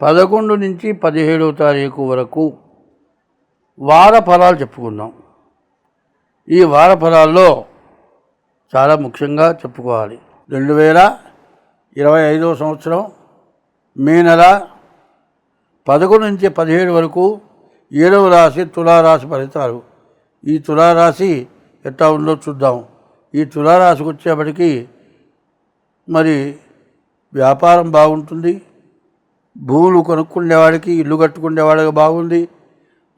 పదకొండు నుంచి పదిహేడవ తారీఖు వరకు వార ఫలాలు చెప్పుకుందాం. ఈ వార ఫలాల్లో చాలా ముఖ్యంగా చెప్పుకోవాలి. రెండు వేల ఇరవై ఐదవ సంవత్సరం మే నెల పదకొండు నుంచి పదిహేడు వరకు ఏడవ రాశి తులారాశి ఫలితాలు. ఈ తులారాశి ఎట్లా ఉందో చూద్దాం. ఈ తులారాశికి వచ్చేప్పటికి మరి వ్యాపారం బాగుంటుంది. భూములు కొనుక్కునేవాడికి ఇల్లు కట్టుకునేవాడికి బాగుంది.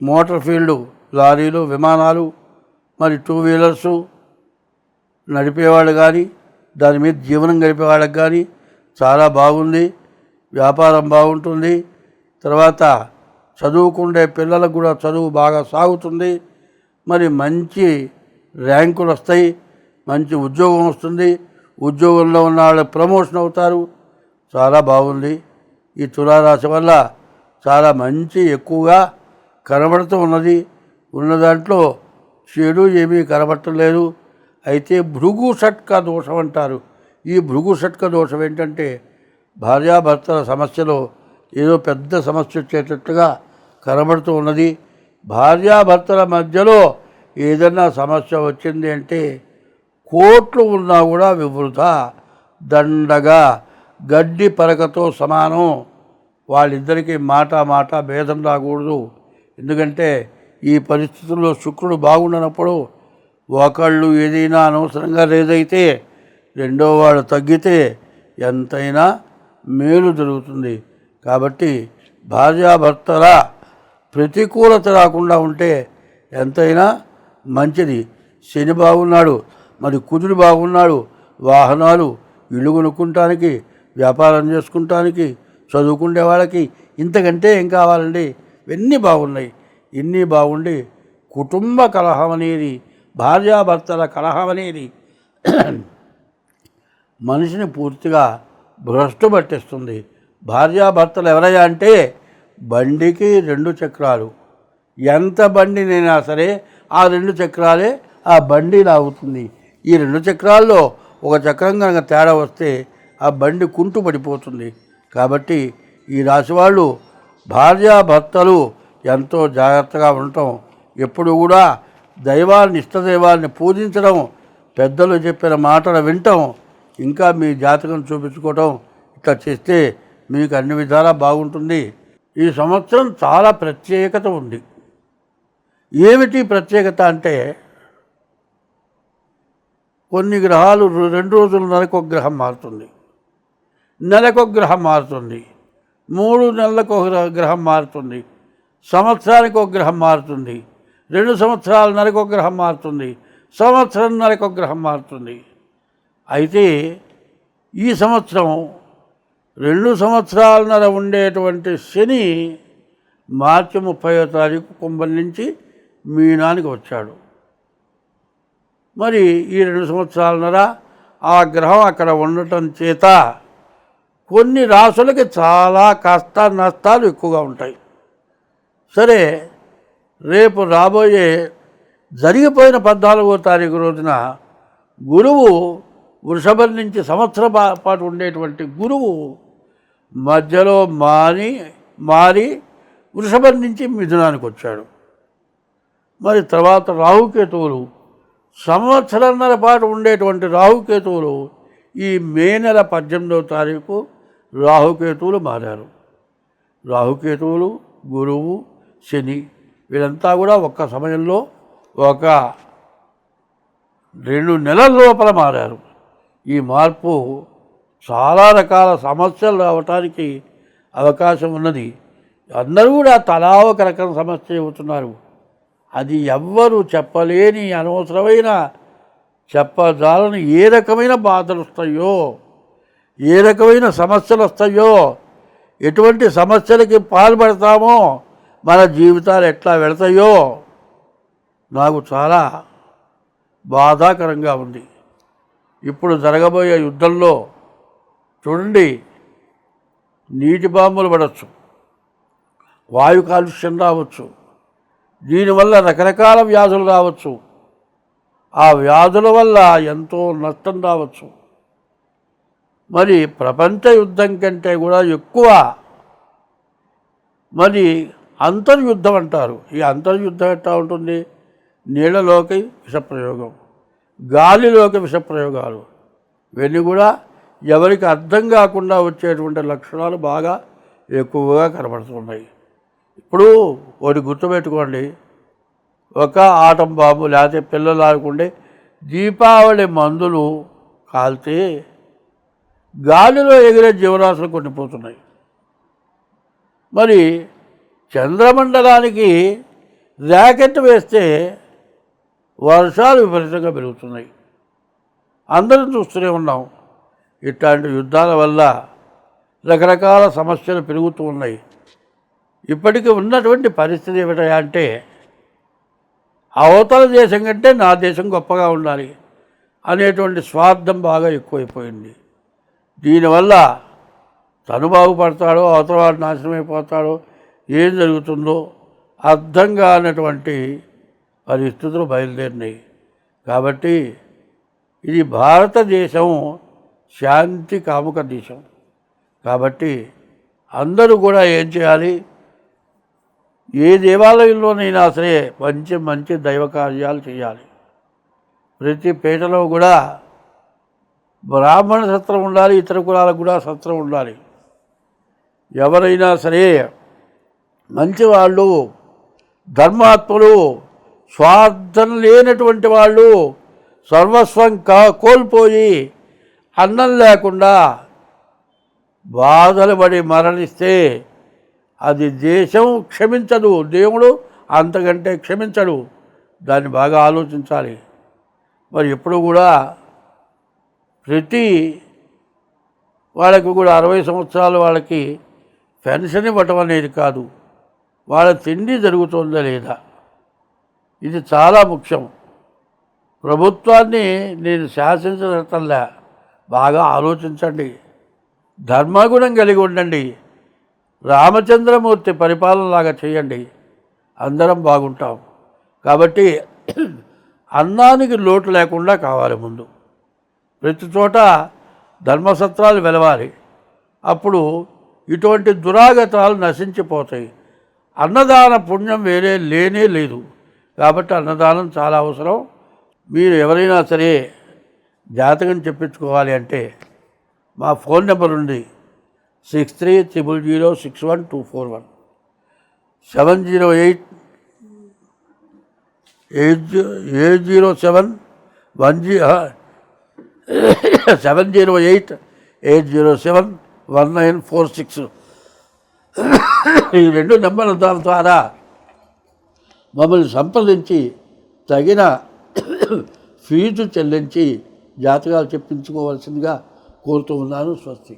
మోటార్ ఫీల్డ్ లారీలు విమానాలు మరి టూ వీలర్సు నడిపేవాళ్ళు కానీ దాని మీద జీవనం గడిపేవాళ్ళకి కానీ చాలా బాగుంది. వ్యాపారం బాగుంటుంది. తర్వాత చదువుకుండే పిల్లలకు కూడా చదువు బాగా సాగుతుంది. మరి మంచి ర్యాంకులు వస్తాయి. మంచి ఉద్యోగం వస్తుంది. ఉద్యోగంలో ఉన్న వాళ్ళు ప్రమోషన్ అవుతారు. చాలా బాగుంది. ఈ తులారాశి వల్ల చాలా మంచి ఎక్కువగా కనబడుతూ ఉన్నది. ఉన్న దాంట్లో చెడు ఏమీ కనబడటలేదు అయితే భృగు షట్క దోషం అంటారు. ఈ భృగు షట్క దోషం ఏంటంటే భార్యాభర్తల సమస్యలో ఏదో పెద్ద సమస్య వచ్చేటట్టుగా కనబడుతూ ఉన్నది. భార్యాభర్తల మధ్యలో ఏదన్నా సమస్య వచ్చింది అంటే కోట్లు ఉన్నా కూడా వివృత దండగా గడ్డి పరకతో సమానం. వాళ్ళిద్దరికీ మాట మాట భేదం రాకూడదు. ఎందుకంటే ఈ పరిస్థితుల్లో శుక్రుడు బాగుండనప్పుడు ఒకళ్ళు ఏదైనా అనవసరంగా లేదైతే రెండో వాళ్ళు తగ్గితే ఎంతైనా మేలు జరుగుతుంది. కాబట్టి భార్యాభర్తల ప్రతికూలత రాకుండా ఉంటే ఎంతైనా మంచిది. శని బాగున్నాడు మరి కుదురు బాగున్నాడు వాహనాలు ఇల్లు కొనుక్కుంటానికి వ్యాపారం చేసుకుంటానికి చదువుకునే వాళ్ళకి ఇంతకంటే ఏం కావాలండి? ఇవన్నీ బాగున్నాయి? ఇన్ని బాగుండి? కుటుంబ కలహం అనేది భార్యాభర్తల కలహం అనేది మనిషిని పూర్తిగా భ్రష్టు పట్టిస్తుంది. భార్యాభర్తలు ఎవరయ్యా అంటే బండికి రెండు చక్రాలు. ఎంత బండినైనా సరే ఆ రెండు చక్రాలే ఆ బండి లాగుతుంది. ఈ రెండు చక్రాల్లో ఒక చక్రం కనుక తేడా వస్తే ఆ బండి కుంటు పడిపోతుంది. కాబట్టి ఈ రాశి వాళ్ళు భార్యాభర్తలు ఎంతో జాగ్రత్తగా ఉండటం ఎప్పుడు కూడా దైవాన్ని ఇష్టదైవాన్ని పూజించడం పెద్దలు చెప్పిన మాటలు వినటం ఇంకా మీ జాతకం చూపించుకోవటం ఇట్లా చేస్తే మీకు అన్ని విధాలా బాగుంటుంది. ఈ సంవత్సరం చాలా ప్రత్యేకత ఉంది. ఏమిటి ప్రత్యేకత అంటే కొన్ని గ్రహాలు రెండు రోజుల నరకు ఒక గ్రహం మారుతుంది. నెలకు గ్రహం మారుతుంది. మూడు నెలలకు ఒక గ్రహ- గ్రహం మారుతుంది. సంవత్సరానికి ఒక గ్రహం మారుతుంది. రెండు సంవత్సరాల నెలకు ఒక గ్రహం మారుతుంది. సంవత్సరం నెలకు ఒక గ్రహం మారుతుంది. అయితే ఈ సంవత్సరం రెండు సంవత్సరాలన్నర ఉండేటువంటి శని మార్చి ముప్పైవ తారీఖు కుంభం నుంచి మీనానికి వచ్చాడు. మరి ఈ రెండు సంవత్సరాలన్నర ఆ గ్రహం అక్కడ ఉండటం చేత కొన్ని రాసులకి చాలా కష్ట నష్టాలు ఎక్కువగా ఉంటాయి. సరే రేపు రాబోయే జరిగిపోయిన పద్నాలుగో తారీఖు రోజున గురువు వృషభం నుంచి సంవత్సరం పాటు ఉండేటువంటి గురువు మధ్యలో మారి మారి వృషభం నుంచి మిథునానికి వచ్చాడు. మరి తర్వాత రాహుకేతువులు సంవత్సరంన్నర పాటు ఉండేటువంటి రాహుకేతువులు ఈ మే నెల పద్దెనిమిదవ తారీఖు రాహుకేతువులు మారారు. రాహుకేతువులు గురువు శని వీరంతా కూడా ఒక్క సమయంలో ఒక రెండు నెలల లోపల మారారు. ఈ మార్పు చాలా రకాల సమస్యలు రావటానికి అవకాశం ఉన్నది. అందరూ కూడా తలా ఒక రకం సమస్య చెబుతున్నారు. అది ఎవ్వరు చెప్పలేని అనవసరమైన చెప్పజాలని ఏ రకమైన బాధలు వస్తాయో ఏ రకమైన సమస్యలు వస్తాయో ఎటువంటి సమస్యలకి పాల్పడతామో మన జీవితాలు ఎట్లా వెళతాయో నాకు చాలా బాధాకరంగా ఉంది. ఇప్పుడు జరగబోయే యుద్ధంలో చూడండి నీటి బాంబులు పడవచ్చు వాయు కాలుష్యం రావచ్చు దీనివల్ల రకరకాల వ్యాధులు రావచ్చు. ఆ వ్యాధుల వల్ల ఎంతో నష్టం రావచ్చు. మరి ప్రపంచ యుద్ధం కంటే కూడా ఎక్కువ మరి అంతర్యుద్ధం అంటారు. ఈ అంతర్యుద్ధం ఎట్లా ఉంటుంది? నీళ్ళలోకి విషప్రయోగం గాలిలోకి విషప్రయోగాలు. ఇవన్నీ కూడా ఎవరికి అర్థం కాకుండా వచ్చేటువంటి లక్షణాలు బాగా ఎక్కువగా కనబడుతున్నాయి. ఇప్పుడు ఒకటి గుర్తుపెట్టుకోండి. ఒక ఆటం బాంబు లేకపోతే పిల్లలు ఆడుకుంటే దీపావళి మందులు కాల్తే గాలిలో ఎగిరే జీవరాశులు కొన్ని పోతున్నాయి. మరి చంద్రమండలానికి ర్యాకెట్ వేస్తే వర్షాలు విపరీతంగా పెరుగుతున్నాయి. అందరం చూస్తూనే ఉన్నాం. ఇట్లాంటి యుద్ధాల వల్ల రకరకాల సమస్యలు పెరుగుతూ ఉన్నాయి. ఇప్పటికీ ఉన్నటువంటి పరిస్థితి ఏమిటయా అంటే అవతల దేశం కంటే నా దేశం గొప్పగా ఉండాలి అనేటువంటి స్వార్థం బాగా ఎక్కువైపోయింది. దీనివల్ల తను బాగుపడతాడో అవతల నాశనమైపోతాడో ఏం జరుగుతుందో అర్థం కానటువంటి పరిస్థితులు బయలుదేరినాయి. కాబట్టి ఇది భారతదేశం శాంతి కాముక దేశం. కాబట్టి అందరూ కూడా ఏం చేయాలి? ఏ దేవాలయంలోనైనా సరే మంచి మంచి దైవ కార్యాలు చేయాలి. ప్రతి పేటలో కూడా బ్రాహ్మణ సత్రం ఉండాలి ఇతర కులాలకు కూడా సత్రం ఉండాలి. ఎవరైనా సరే మంచివాళ్ళు ధర్మాత్ములు స్వార్థం లేనటువంటి వాళ్ళు సర్వస్వం కా కోల్పోయి అన్నం లేకుండా బాధలు పడి మరణిస్తే అది దేశం క్షమించదు. దేవుడు అంతకంటే క్షమించడు. దాన్ని బాగా ఆలోచించాలి. మరి ఎప్పుడు కూడా ప్రతి వాళ్ళకి కూడా అరవై సంవత్సరాలు వాళ్ళకి పెన్షన్ ఇవ్వటం అనేది కాదు. వాళ్ళ తిండి జరుగుతుందా లేదా? ఇది చాలా ముఖ్యం. ప్రభుత్వాన్ని నేను శాసించటంలా బాగా ఆలోచించండి. ధర్మగుణం కలిగి ఉండండి. రామచంద్రమూర్తి పరిపాలనలాగా చేయండి. అందరం బాగుంటాం. కాబట్టి అన్నానికి లోటు లేకుండా కావాలి ముందు. ప్రతి చోట ధర్మసత్రాలు వెలవాలి. అప్పుడు ఇటువంటి దురాగతాలు నశించిపోతాయి. అన్నదాన పుణ్యం వేరే లేనే లేదు. కాబట్టి అన్నదానం చాలా అవసరం. మీరు ఎవరైనా సరే జాతకం చెప్పించుకోవాలి అంటే మా ఫోన్ నెంబర్ ఉంది. Six three triple zero six one two four one. Seven zero eight eight G- eight zero seven one G seven zero eight eight zero seven one nine four six. ఈ రెండు నెంబర్ల దాని ద్వారా మమ్మల్ని సంప్రదించి తగిన fee చెల్లించి జాతకాలు చెప్పించుకోవాల్సిందిగా కోరుతూ ఉన్నాను స్వస్తి.